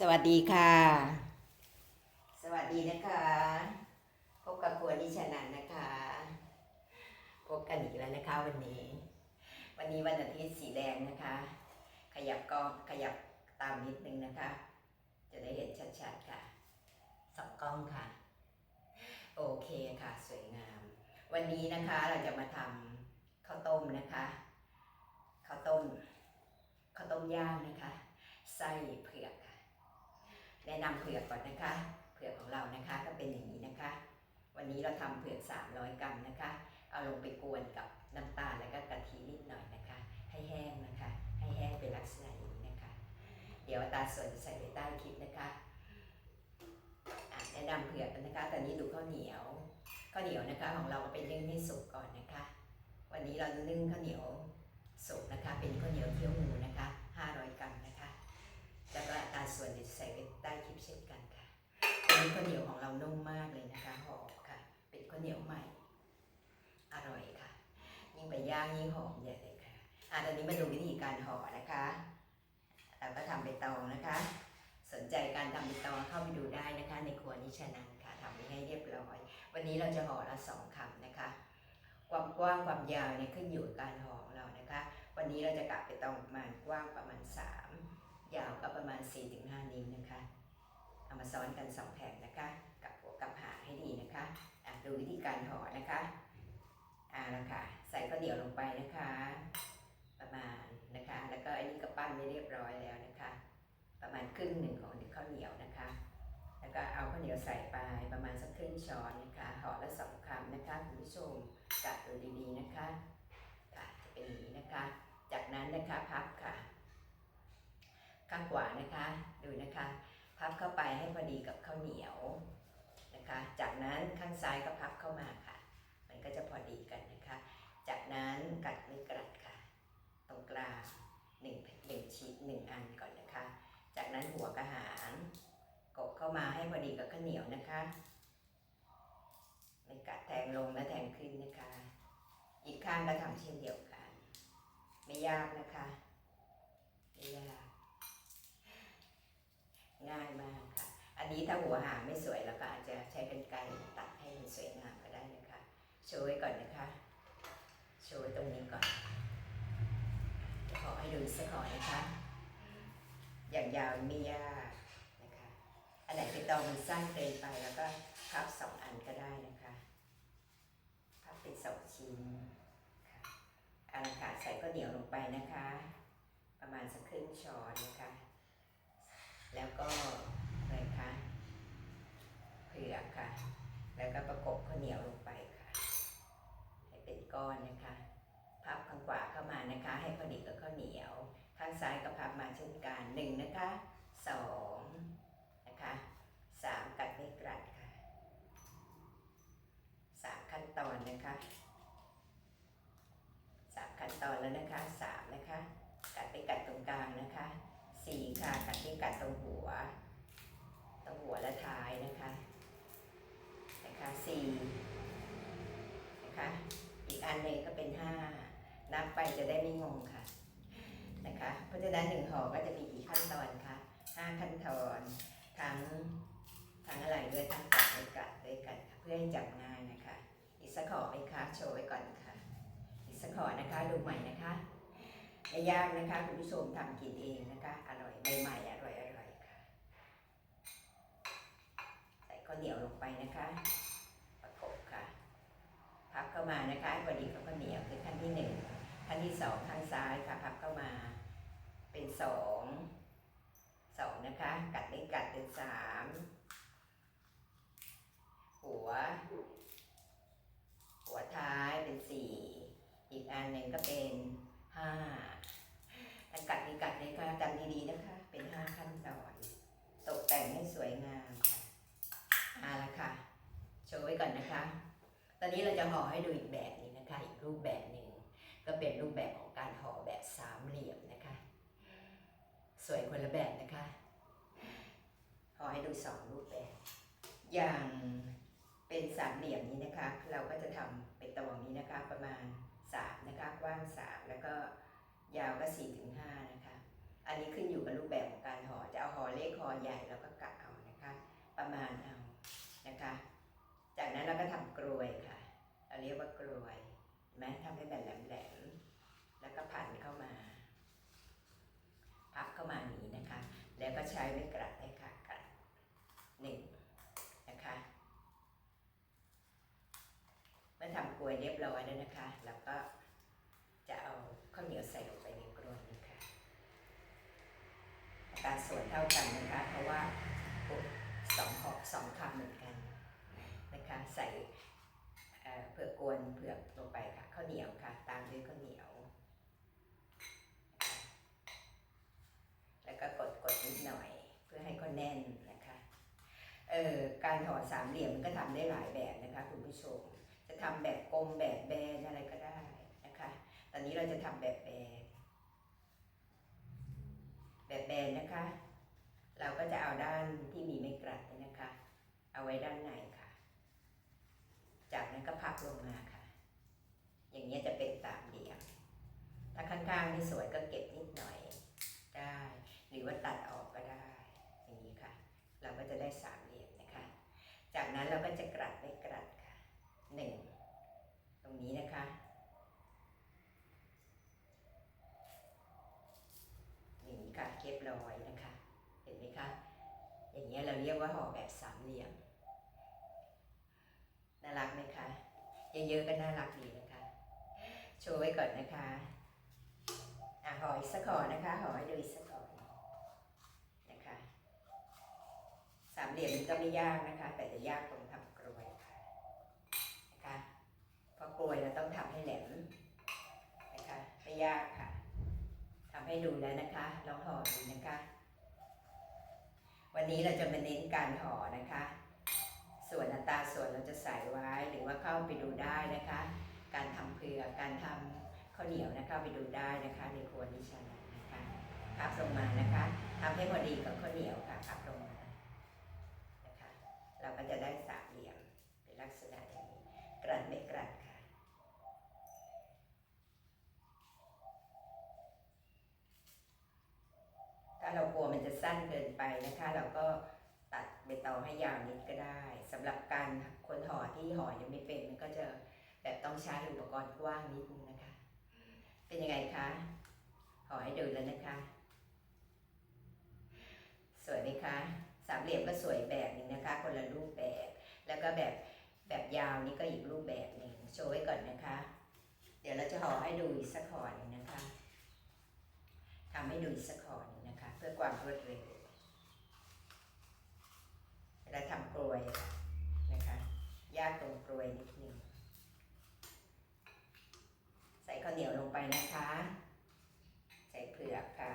สวัสดีค่ะ สวัสดีนะคะ พบกับครัวดิฉันนันนะคะ พบกันอีกแล้วนะคะวันนี้ วันนี้วันอาทิตย์สีแดงนะคะ ขยับกล้องขยับตามนิดนึงนะคะ จะได้เห็นชัดๆค่ะสองกล้องค่ะ โอเคค่ะ สวยงาม วันนี้นะคะเราจะมาทำข้าวต้มนะคะข้าวต้มข้าวต้มย่างนะคะ ไส้เผือก แนะนำเผือกก่อนนะคะ เผือกของเรานะคะก็เป็นอย่างนี้นะคะ วันนี้เราทำเผือก 300 กรัมนะคะ เอาลงไปกวนกับน้ำตาลแล้วก็กะทินิดหน่อยนะคะ ให้แห้งนะคะ ให้แห้งเป็นลักษณะอย่างนี้นะคะ เดี๋ยวตาส่วนจะใส่ไว้ใต้คลิปนะคะแนะนำเผือกกันนะคะตอนนี้ดูข้าวเหนียวข้าวเหนียวนะคะของเราก็เป็นนึ่งให้สุกก่อนนะคะ วันนี้เรานึ่งข้าวเหนียวสุกนะคะ เป็นข้าวเหนียวเคี่ยวหมูนะคะ 500 กรัมนะคะ แล้วก็ตาส่วนเดี๋ยวใส่ไว้ใต้คลิปเช่นกันค่ะอันนี้ข้าวเหนียวของเรานุ่มมากเลยนะคะหอมค่ะ เป็นข้าวเหนียวใหม่ อร่อยค่ะ ยิ่งไปย่างยิ่งหอมใหญ่เลยค่ะอะตอนนี้มาดูวิธีการห่อนะคะ เราก็ทำใบตองนะคะ สนใจการทำใบตองเข้าไปดูได้นะคะ ในครัวนิชนันค่ะทำไว้ให้เรียบร้อย วันนี้เราจะห่อละสองคำนะคะ ความกว้างความยาวเนี่ยขึ้นอยู่กับการห่อของเรานะคะ วันนี้เราจะกะใบตองประมาณกว้างประมาณสาม ยาวก็ประมาณ 4-5 นิ้วนะคะ เอามาซ้อนกัน 2 แผ่นนะคะ กับหัวกับหางให้ดีนะคะอะดูวิธีการห่อนะคะอ่าละค่ะ ใส่ข้าวเหนียวลงไปนะคะ ประมาณนะคะ แล้วก็อันนี้ก็ปั้นไม่เรียบร้อยแล้วนะคะ ประมาณครึ่งหนึ่งของข้าวเหนียวนะคะ แล้วก็เอาข้าวเหนียวใส่ไปประมาณสักครึ่งช้อนนะคะห่อละสองคำนะคะคุณผู้ชมกัดดูดีๆนะคะค่ะจะเป็นอย่างนี้นะคะ จากนั้นนะคะพับค่ะ ข้างขวานะคะ ดูนะคะ พับเข้าไปให้พอดีกับข้าวเหนียวนะคะ จากนั้นข้างซ้ายก็พับเข้ามาค่ะ มันก็จะพอดีกันนะคะ จากนั้นกัดไม่กรัดค่ะ ตรงกลางหนึ่งหนึ่งชิ้นหนึ่งอันก่อนนะคะ จากนั้นหัวกระหางกบเข้ามาให้พอดีกับข้าวเหนียวนะคะไม่กัดแทงลงและแทงขึ้นนะคะ อีกข้างก็ทำเช่นเดียวกัน ไม่ยากนะคะ ไม่ยาก ง่ายมากค่ะ อันนี้ถ้าหัวหางไม่สวยเราก็อาจจะใช้เป็นไกรตัดให้มันสวยงามก็ได้นะคะโชว์ไว้ก่อนนะคะโชว์ตรงนี้ก่อนจะขอให้ดูสักก่อนนะคะ อย่างยาวไม่ยากนะคะ อันไหนที่ตอมันสั้นเกินไปแล้วก็พับสองอันก็ได้นะคะพับเป็นสองชิ้นค่ะอาละค่ะใส่ข้าวเหนียวลงไปนะคะ ประมาณสักครึ่งช้อน แล้วก็อะไรคะเผือกค่ะ แล้วก็ประกบข้าวเหนียวลงไปค่ะ ให้เป็นก้อนนะคะ พับข้างขวาเข้ามานะคะ ให้พอดีกับข้าวเหนียว ข้างซ้ายก็พับมาเช่นกันหนึ่งนะคะสองนะคะสามกัดไม่กรัดค่ะสามขั้นตอนนะคะสามขั้นตอนแล้วนะคะสามนะคะ กัดไปกัดตรงกลางนะคะ สี่ค่ะกัดที่กัดตรงหัว ตรงหัวและท้ายนะคะนะคะสี่นะคะอีกอันหนึ่งก็เป็นห้านับไปจะได้ไม่งงค่ะนะคะเพราะฉะนั้นหนึ่งห่อก็จะมีกี่ขั้นตอนคะห้าขั้นตอนทั้งทั้งอะไรด้วยทั้งกัดและกัดด้วยกันค่ะเพื่อให้จำง่ายนะคะ อีกสักห่อไหมคะโชว์ไว้ก่อนค่ะ อีกสักห่อนะคะดูใหม่นะคะ ไม่ยากนะคะคุณผู้ชมทำกินเองนะคะ อร่อยใหม่ๆอร่อยอร่อยค่ะ ใส่ข้าวเหนียวลงไปนะคะประกบค่ะ พับเข้ามานะคะพอดีกับข้าวเหนียวคือขั้นที่หนึ่งขั้นที่สองข้างซ้ายค่ะ พับเข้ามาเป็นสองสองนะคะ กัดไม่กัดเป็นสามหัว หัวท้ายเป็นสี่อีกอันหนึ่งก็เป็นห้า ถ้กัดนี่กัดเลยค่ะจำดีๆนะคะ เป็นห้าขั้นตอน ตกแต่งให้สวยงามค่ะเอาละค่ะ โชว์ไว้ก่อนนะคะ ตอนนี้เราจะห่อให้ดูอีกแบบนึงนะคะ อีกรูปแบบหนึ่ง ก็เป็นรูปแบบของการห่อแบบสามเหลี่ยมนะคะ สวยคนละแบบนะคะ ห่อให้ดูสองรูปแบบ อย่างเป็นสามเหลี่ยมนี้นะคะ เราก็จะทำเป็นตวงนี้นะคะ ประมาณสามนะคะ กว้างสามแล้วก็ ยาวก็สี่ถึงห้านะคะ อันนี้ขึ้นอยู่กับรูปแบบของการห่อ จะเอาห่อเล็กห่อใหญ่แล้วก็กะเอานะคะ ประมาณเอานะคะ จากนั้นเราก็ทำกรวยค่ะ เราเรียกว่ากรวยเห็นไหมทำให้แบบแหลมๆแล้วก็พันเข้ามา พับเข้ามาอย่างนี้นะคะ แล้วก็ใช้ไม้กระดเลยค่ะกระดหนึ่งนะคะเมื่อทำกลวยเรียบร้อยแล้วนะคะ แล้วก็จะเอาข้าวเหนียวใส่ลงไปในกรวยนะคะ อัตรส่วนเท่ากันนะคะ เพราะว่าสองหอกสองคำเหมือนกันนะคะใส่เผือกกวนเผือกลงไปค่ะข้าวเหนียวค่ะ ตามด้วยข้าวเหนียว แล้วก็กดกดนิดหน่อย เพื่อให้เขาแน่นนะคะเอ่อการห่อสามเหลี่ยมมันก็ทำได้หลายแบบนะคะคุณผู้ชม จะทำแบบกลมแบบแบนอะไรก็ได้นะคะ ตอนนี้เราจะทำแบบแบน แบบแบนนะคะ เราก็จะเอาด้านที่มีไม่กลัดนะคะ เอาไว้ด้านในค่ะ จากนั้นก็พับลงมาค่ะ อย่างนี้จะเป็นสามเหลี่ยมถ้าข้างๆไม่สวยก็เก็บนิดหน่อยได้ หรือว่าตัดออกก็ได้ อย่างนี้ค่ะ เราก็จะได้สามเหลี่ยมนะคะ จากนั้นเราก็จะกลัดไม่กลัดค่ะหนึ่งตรงนี้นะคะ อย่างนี้ค่ะเรียบร้อยนะคะ เห็นไหมคะ อย่างเงี้ยเราเรียกว่าห่อแบบสามเหลี่ยม น่ารักไหมคะ เยอะๆก็น่ารักดีนะคะ โชว์ไว้ก่อนนะคะอะห่ออีกสักห่อนะคะห่อให้ดูอีกสักห่อนะคะ สามเหลี่ยมมันก็ไม่ยากนะคะ แต่จะยากตรงทำกลวยค่ะนะคะ เพราะกลวยเราต้องทำให้แหลมนะคะไม่ยากค่ะทำ ให้ดูแล้วนะคะลองห่อดีนะคะ วันนี้เราจะมาเน้นการห่อนะคะ ส่วนอัตราส่วนเราจะใส่ไว้หรือว่าเข้าไปดูได้นะคะ การทำเผือกการทำข้าวเหนียวนะคะไปดูได้นะคะในครัวนิชานันนะคะพับลงมานะคะทำให้พอดีกับข้าวเหนียวค่ะพับลงมานะคะ เราก็จะได้สามเหลี่ยมเป็นลักษณะอย่างนี้กรัดไม่กรัดค่ะ ถ้าเรากลัวมันจะสั้นเกินไปนะคะ เราก็ตัดใบตองให้ยาวนิดก็ได้สำ หรับการคนห่อที่ห่อยังไม่เป็นมันก็จะแบบต้องใช้อุปกรณ์กว้างนิดนึงนะคะ เป็นยังไงคะห่อให้ดูแล้วนะคะ สวยไหมคะสามเหลี่ยมก็สวยแบบหนึ่งนะคะ คนละรูปแบบ แล้วก็แบบแบบยาวนี่ก็อีกรูปแบบหนึ่งโชว์ไว้ก่อนนะคะ เดี๋ยวเราจะห่อให้ดูอีกสักห่อหนึ่งนะคะทำให้ดูอีกสักห่อหนึ่งนะคะ เพื่อความรวดเร็วเวลาทำกลวยนะคะากตรงกลวยนิดนึงใส่ข้าวเหนียวลงไปนะคะ ใส่เผือกค่ะ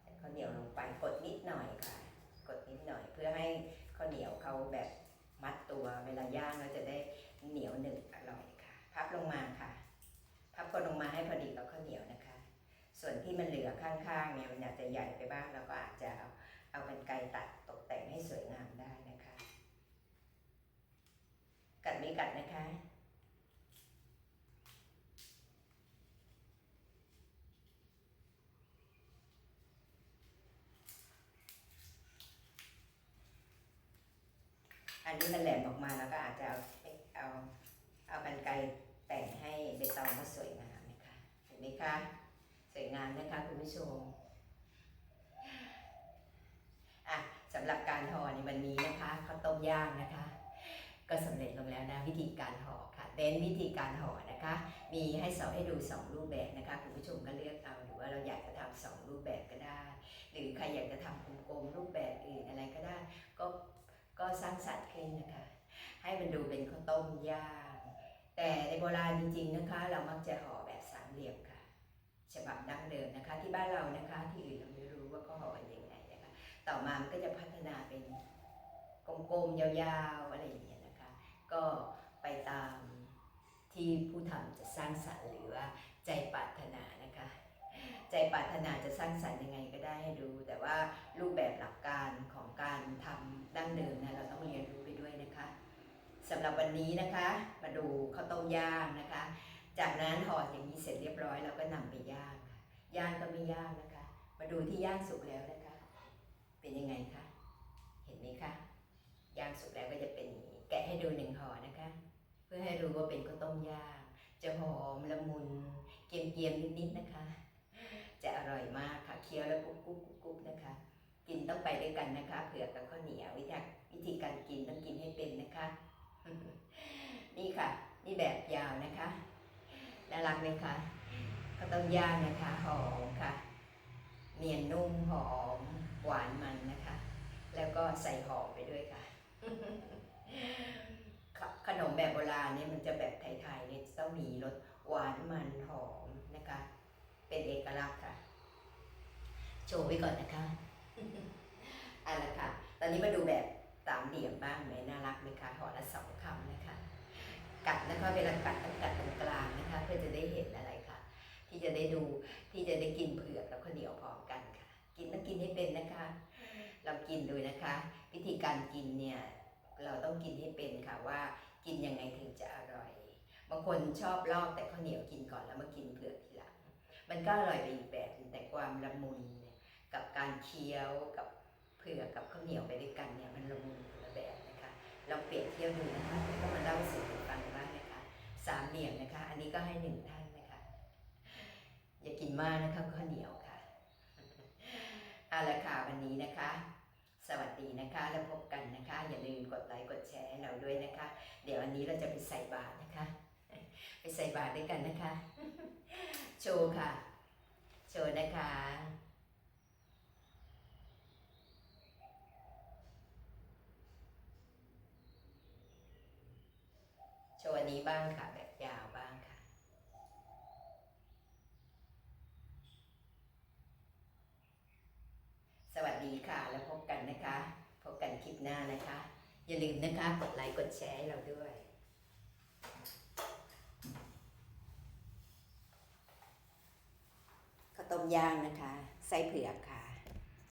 ใส่ข้าวเหนียวลงไปกดนิดหน่อยค่ะ กดนิดหน่อยเพื่อให้ข้าวเหนียวเขาแบบมัดตัวเวลาย่างเราจะได้เหนียวหนึบอร่อยค่ะ พับลงมาค่ะ พับกดลงมาให้พอดีกับข้าวเหนียวนะคะ ส่วนที่มันเหลือข้างๆเนี่ยมันอาจจะใหญ่ไปบ้างเราก็อาจจะเอาเอากันไกรตัดตกแต่งให้สวยงามได้นะคะ กัดไม่กัดนะคะอันนี้มันแหลมออกมาแล้วก็อาจจะเอาเอาเอากันไกรแต่งให้ใบตองก็สวยงามนะคะเห็นไหมคะสวยงามนะคะคุณผู้ชมอะสำหรับการห่อในวันนี้นะคะข้าวต้มย่างนะคะ ก็สำเร็จลงแล้วนะวิธีการห่อค่ะเน้นวิธีการห่อนะคะ มีให้สอนให้ดูสองรูปแบบนะคะคุณผู้ชมก็เลือกเอาหรือว่าเราอยากจะทำสองรูปแบบก็ได้ หรือใครอยากจะทำกลมๆรูปแบบอื่นอะไรก็ได้ ก็ก็สร้างสรรค์ขึ้นนะคะ ให้มันดูเป็นข้าวต้มย่างแต่ในโบราณจริงๆนะคะ เรามักจะห่อแบบสามเหลี่ยมค่ะฉบับดั้งเดิมนะคะ ที่บ้านเรานะคะที่อื่นเราไม่รู้ว่าเขาห่อกันยังไงนะคะต่อมามันก็จะพัฒนาเป็นกลมๆยาว ก็ไปตามที่ผู้ทำจะสร้างสรรค์หรือว่าใจปรารถนานะคะ ใจปรารถนาจะสร้างสรรค์ยังไงก็ได้ให้ดู แต่ว่ารูปแบบหลักการของการทำดั้งเดิมนะเราต้องเรียนรู้ไปด้วยนะคะสำหรับวันนี้นะคะ มาดูข้าวต้มย่างนะคะ จากนั้นห่ออย่างนี้เสร็จเรียบร้อยเราก็นำไปย่างย่างก็ไม่ย่ากนะคะ มาดูที่ย่างสุกแล้วนะคะ เป็นยังไงคะเห็นไหมคะย่างสุกแล้วก็จะเป็นอย่างนี้ แกะให้ดูหนึ่งห่อนะคะ เพื่อให้รู้ว่าเป็นข้าวต้มย่างจะหอมละมุนเกียมๆนิดๆนะคะ จะอร่อยมากค่ะเคี้ยวแล้วกรุบกรุบกรุบกรุบนะคะ กินต้องไปด้วยกันนะคะเผือกกับข้าวเหนียววิธีวิธีการกินต้องกินให้เป็นนะคะ นี่ค่ะ นี่แบบยาวนะคะน่ารักไหมคะข้าวต้มย่างนะคะหอมค่ะเนียนนุ่มหอมหวานมันนะคะ แล้วก็ใส่หอมไปด้วยค่ะ นมแบบโบราณเนี่ยมันจะแบบไทยๆเนี่ยจะต้องมีรสหวานมันหอมนะคะ เป็นเอกลักษณ์ค่ะ โชว์ไว้ก่อนนะคะเอาละค่ะ ตอนนี้มาดูแบบสามเหลี่ยมบ้างไหมน่ารักไหมคะห่อละสองคำนะคะ กัดนะคะเวลากัดต้องกัดตรงกลางนะคะ เพื่อจะได้เห็นอะไรค่ะ ที่จะได้ดูที่จะได้กินเผือกกับข้าวเหนียวพร้อมกันค่ะ กินต้องกินให้เป็นนะคะ เรากินดูนะคะ วิธีการกินเนี่ยเราต้องกินให้เป็นค่ะว่า กินยังไงถึงจะอร่อย บางคนชอบลอกแต่ข้าวเหนียวกินก่อนแล้วมากินเผือกทีหลัง มันก็อร่อยไปอีกแบบแต่ความละมุนกับการเคี้ยวกับเผือกกับข้าวเหนียวไปด้วยกันเนี่ยมันละมุนคนละแบบนะคะลองเปรียบเทียบดูนะคะแล้วก็มาเล่าสู่กันฟังบ้างนะคะสามเหลี่ยมนะคะ อันนี้ก็ให้หนึ่งท่านนะคะ อย่ากินมากนะคะข้าวเหนียวค่ะเอาละค่ะวันนี้นะคะ สวัสดีนะคะ แล้วพบกันนะคะ อย่าลืมกดไลค์กดแชร์ให้เราด้วยนะคะ เดี๋ยวอันนี้เราจะไปใส่บาตรนะคะ ไปใส่บาตรด้วยกันนะคะ โชว์ค่ะ โชว์นะคะโชว์อันนี้บ้างค่ะ แบบยาวบ้างค่ะสวัสดีค่ะ แล้วพบกันนะคะพบกัน คลิปหน้านะคะ อย่าลืมนะคะ กดไลค์กดแชร์ให้เราด้วยข้าวต้มย่างนะคะ ไส้เผือกค่ะ